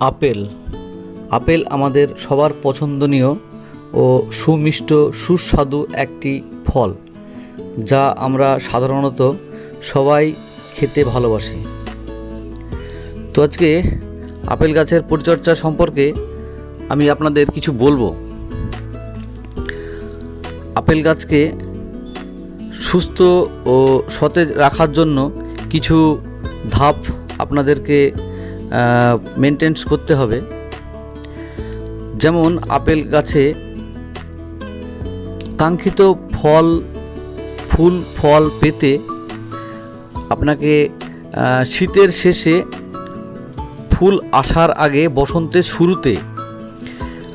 Apple. Apple আমাদের সবার পছন্দনীয় ও সুমিষ্ট, সুস্বাদু একটি ফল, যা আমরা সাধারণত সবাই খেতে ভালোবাসি। তো আজকে আপেল গাছের পরিচর্যা সম্পর্কে আমি আপনাদের কিছু বলব। আপেল গাছকে সুস্থ ও সতেজ রাখার জন্য কিছু ধাপ আপনাদেরকে মেনটেন্স করতে হবে। যেমন আপেল গাছে কাঙ্ক্ষিত ফল, ফুল, ফল পেতে আপনাকে শীতের শেষে ফুল আসার আগে বসন্তের শুরুতে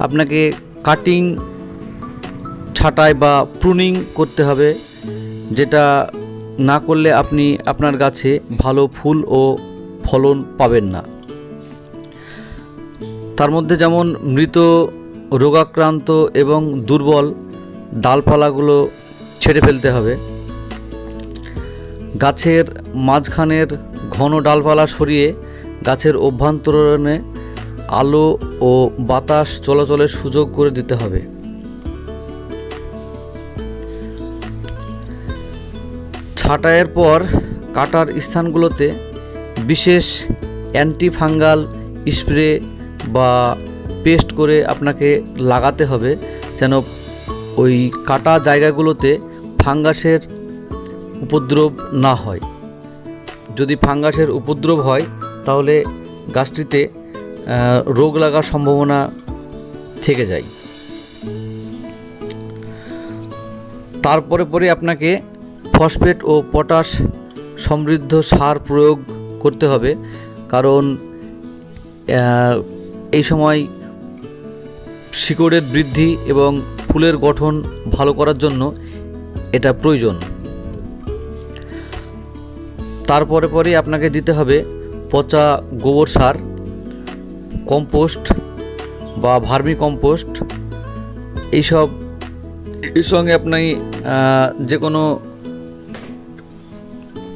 আপনাকে কাটিং ছাঁটাই বা প্রুনিং করতে হবে, যেটা না করলে আপনি আপনার গাছে ভালো ফুল ও ফলন পাবেন না। তার মধ্যে যেমন মৃত, রোগাক্রান্ত এবং দুর্বল ডালপালাগুলো ছেড়ে ফেলতে হবে। গাছের মাঝখানের ঘন ডালপালা সরিয়ে গাছের অভ্যন্তরণে আলো ও বাতাস চলাচলের সুযোগ করে দিতে হবে। ছাঁটাইয়ের পর কাটার স্থানগুলোতে বিশেষ অ্যান্টিফাঙ্গাল স্প্রে বা পেস্ট করে আপনাকে লাগাতে হবে যেন ওই কাটা জায়গাগুলোতে ফাঙ্গাসের উপদ্রব না হয়। যদি ফাঙ্গাসের উপদ্রব হয়, তাহলে গাছটিতে রোগ লাগার সম্ভাবনা থেকে যায়। তারপরে পরে আপনাকে ফসফেট ও পটাশ সমৃদ্ধ সার প্রয়োগ করতে হবে। কারণ এই সময় শিকড়ের বৃদ্ধি এবং ফুলের গঠন ভালো করার জন্য এটা প্রয়োজন। তারপরে পরে আপনাকে দিতে হবে পচা গোবর সার, কম্পোস্ট বা ভার্মি কম্পোস্ট। এইসব, এর সঙ্গে আপনি যে কোনো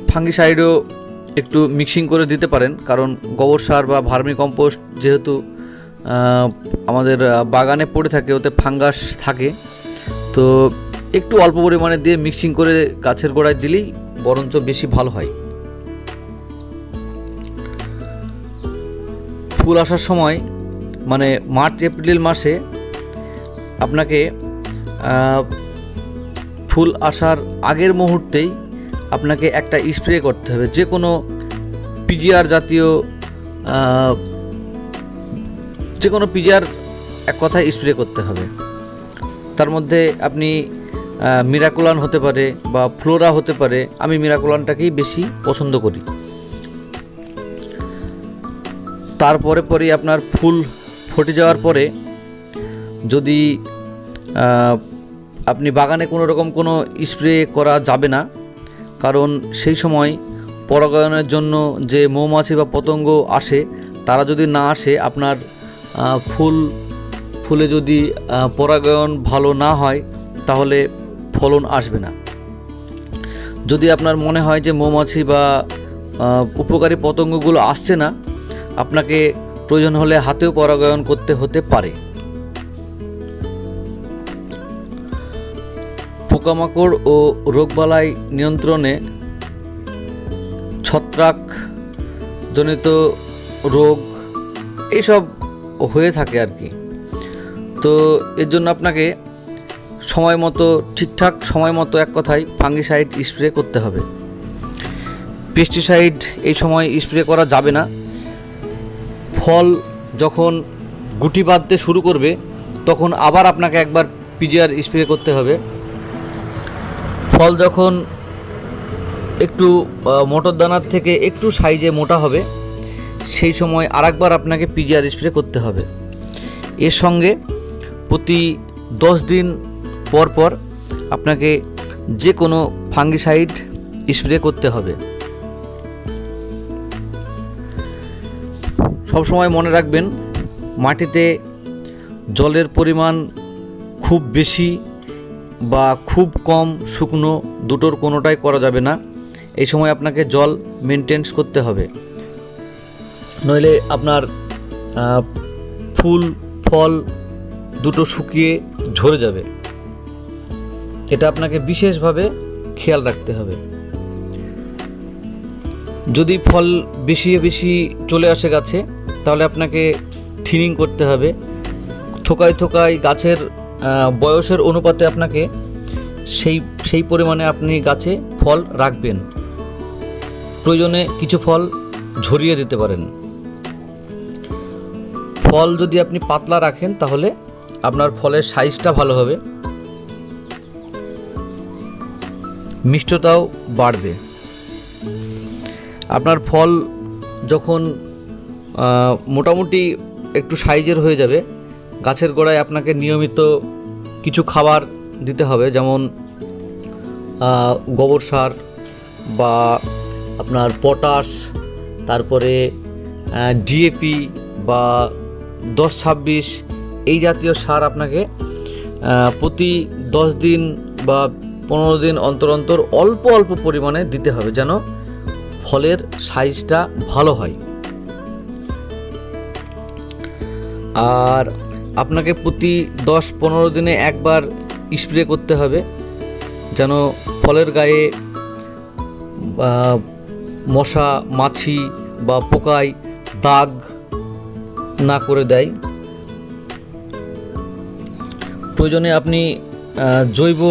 ফাঙ্গিসাইডও একটু মিক্সিং করে দিতে পারেন। কারণ গোবর সার বা ভার্মি কম্পোস্ট যেহেতু আমাদের বাগানে পড়ে থাকে, ওতে ফাঙ্গাস থাকে। তো একটু অল্প পরিমাণে দিয়ে মিক্সিং করে গাছের গোড়ায় দিলেই বরঞ্চ বেশি ভালো হয়। ফুল আসার সময় মানে মার্চ, এপ্রিল মাসে আপনাকে ফুল আসার আগের মুহূর্তেই আপনাকে একটা স্প্রে করতে হবে। যে কোনো পিজিআর জাতীয় যে কোনো পিজিআর এক কথায় স্প্রে করতে হবে। তার মধ্যে আপনি মিরাকুলান হতে পারে বা ফ্লোরা হতে পারে, আমি মিরাকুলানটাকেই বেশি পছন্দ করি। তারপরে পরে আপনার ফুল ফুটে যাওয়ার পরে যদি আপনি বাগানে কোনো রকম কোনো স্প্রে করা যাবে না, কারণ সেই সময় পরাগায়নের জন্য যে মৌমাছি বা পতঙ্গ আসে, তারা যদি না আসে, আপনার ফুল, ফুলে যদি পরাগায়ন ভালো না হয়, তাহলে ফলন আসবে না। যদি আপনার মনে হয় যে মৌমাছি বা উপকারী পতঙ্গগুলো আসছে না, আপনাকে প্রয়োজন হলে হাতেও পরাগায়ন করতে হতে পারে। পোকামাকড় ও রোগবালাই নিয়ন্ত্রণে ছত্রাক জনিত রোগ এইসব হয়ে থাকে আর কি। তো এর জন্য আপনাকে সময় মতো, ঠিকঠাক সময় মতো এক কথায় ফাঙ্গিসাইড স্প্রে করতে হবে। পেস্টিসাইড এই সময় স্প্রে করা যাবে না। ফল যখন গুটি বাঁধতে শুরু করবে, তখন আবার আপনাকে একবার পিজিআর স্প্রে করতে হবে। ফল যখন একটু মোটর দানার থেকে একটু সাইজে মোটা হবে সেই সময় আরেকবার আপনাকে পিজিআর স্প্রে করতে হবে। এর সঙ্গে প্রতি দশ দিন পর পর আপনাকে যে কোনো ফাঙ্গিসাইড স্প্রে করতে হবে। সবসময় মনে রাখবেন, মাটিতে জলের পরিমাণ খুব বেশি বা খুব কম শুকনো দুটোর কোনোটাই করা যাবে না। এই সময় আপনাকে জল মেনটেন্স করতে হবে। নইলে আপনার ফুল, ফল দুটো শুকিয়ে ঝরে যাবে। এটা আপনাকে বিশেষভাবে খেয়াল রাখতে হবে। যদি ফল বেশি বেশি চলে আসে গাছে, তাহলে আপনাকে থিনিং করতে হবে। থোকায় থোকায় গাছের বয়সের অনুপাতে আপনাকে সেই সেই পরিমাণে আপনি গাছে ফল রাখবেন। প্রয়োজনে কিছু ফল ঝরিয়ে দিতে পারেন। ফল যদি আপনি পাতলা রাখেন, তাহলে আপনার ফলের সাইজটা ভালো হবে। মিষ্টতাও বাড়বে। আপনার ফল যখন মোটামুটি একটু সাইজের হয়ে যাবে, গাছের গোড়ায় আপনাকে নিয়মিত কিছু খাবার দিতে হবে, যেমন গোবর সার বা আপনার পটাশ, তারপরে ডিএপি বা দশ ছাব্বিশ, এই জাতীয় সার আপনাকে প্রতি দশ দিন বা পনেরো দিন অন্তর অন্তর অল্প অল্প পরিমাণে দিতে হবে যেন ফলের সাইজটা ভালো হয়। আর আপনাকে প্রতি দশ পনেরো দিনে একবার স্প্রে করতে হবে যেন ফলের গায়ে মশা, মাছি বা পোকায় দাগ না করে দেয়। প্রয়োজনে আপনি জৈব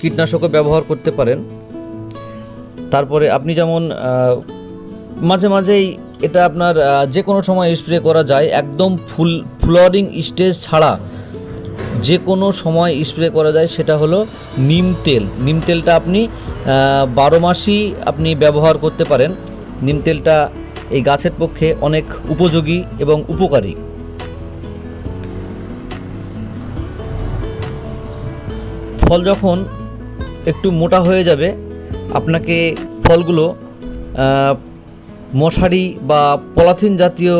কীটনাশকও ব্যবহার করতে পারেন। তারপরে আপনি যেমন মাঝে মাঝেই এটা আপনার যে কোনো সময় স্প্রে করা যায়। একদম ফুল ফ্লোরিং স্টেজ ছাড়া যে কোনো সময় স্প্রে করা যায়, সেটা হলো নিম তেল। নিম তেলটা আপনি বারো মাসই আপনি ব্যবহার করতে পারেন। নিম তেলটা এই গাছের পক্ষে অনেক উপযোগী এবং উপকারী। ফল যখন একটু মোটা হয়ে যাবে, আপনাকে ফলগুলো মশারি বা পলাথিন জাতীয়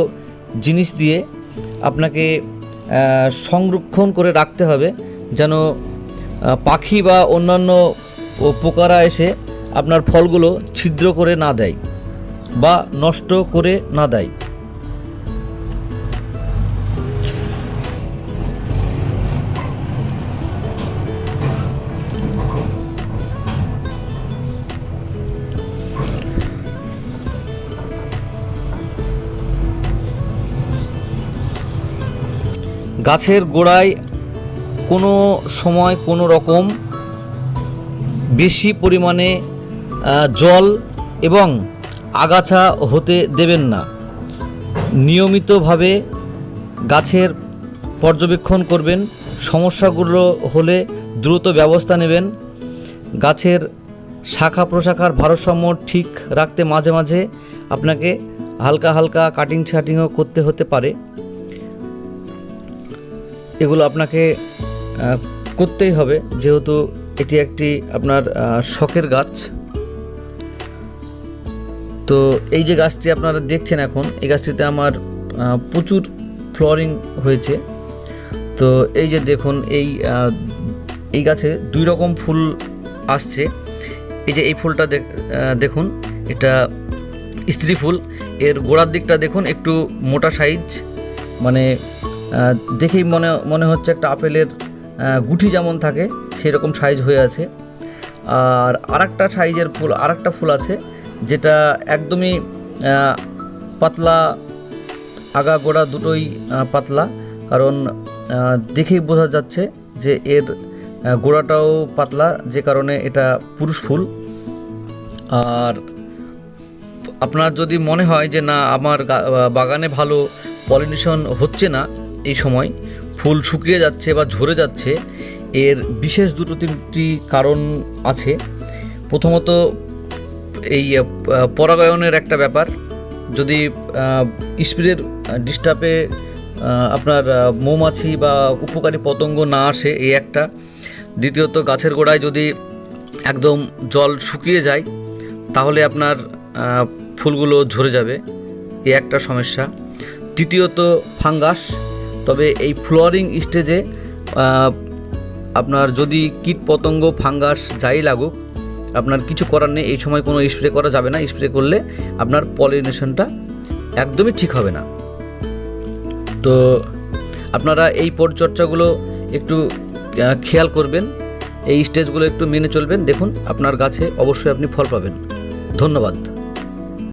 জিনিস দিয়ে আপনাকে সংরক্ষণ করে রাখতে হবে যেন পাখি বা অন্যান্য পোকারা এসে আপনার ফলগুলো ছিদ্র করে না দেয়। বা নষ্ট করে না দেয়। গাছের গোড়ায় কোনো সময় কোনো রকম বেশি পরিমাণে জল এবং আগাছা হতে দেবেন না। নিয়মিতভাবে গাছের পর্যবেক্ষণ করবেন। সমস্যাগুলো হলে দ্রুত ব্যবস্থা নেবেন। গাছের শাখা প্রশাখার ভারসাম্য ঠিক রাখতে মাঝে মাঝে আপনাকে হালকা হালকা কাটিং ছাটিংও করতে হতে পারে। এগুলো আপনাকে করতেই হবে। যেহেতু এটি একটি আপনার শখের গাছ। তো এই যে গাছটি আপনারা দেখছেন এখন, এই গাছটিতে আমার প্রচুর ফ্লোরিং হয়েছে। তো এই যে দেখুন, এই এই গাছে দুই রকম ফুল আসছে। এই যে এই ফুলটা দেখ- দেখুন, এটা স্ত্রী ফুল। এর গোড়ার দিকটা দেখুন, একটু মোটা সাইজ। মানে দেখেই মনে মনে হচ্ছে একটা আপেলের গুটি যেমন থাকে সেই রকম সাইজ হয়ে আছে। আর আরেকটা সাইজের ফুল, আরেকটা ফুল আছে। যেটা একদমই পাতলা, আগা গোড়া দুটোই পাতলা। কারণ দেখেই বোঝা যাচ্ছে যে এর গোড়াটাও পাতলা, যে কারণে এটা পুরুষ ফুল। আর আপনার যদি মনে হয় যে না, আমার বাগানে ভালো পলিনেশন হচ্ছে না এই সময়, ফুল শুকিয়ে যাচ্ছে বা ঝরে যাচ্ছে, এর বিশেষ দুটো তিনটি কারণ আছে। প্রথমত এই পরাগায়নের একটা ব্যাপার। যদি স্প্রের ডিস্টার্বে আপনার মৌমাছি বা উপকারী পতঙ্গ না আসে, এই একটা। দ্বিতীয়ত, গাছের গোড়ায় যদি একদম জল শুকিয়ে যায়, তাহলে আপনার ফুলগুলো ঝরে যাবে। এই একটা সমস্যা। তৃতীয়ত, ফাঙ্গাস। তবে এই ফ্লোরিং স্টেজে আপনার যদি কীট পতঙ্গ ফাঙ্গাস যাই লাগুক আপনার কিছু করার নেই, এই সময় কোনো স্প্রে করা যাবে না স্প্রে করলে আপনার পলিনেশনটা একদমই ঠিক হবে না। তো আপনারা এই পরিচর্যাগুলো একটু খেয়াল করবেন, এই স্টেজগুলো একটু মেনে চলবেন। দেখুন, আপনার গাছে অবশ্যই আপনি ফল পাবেন। ধন্যবাদ।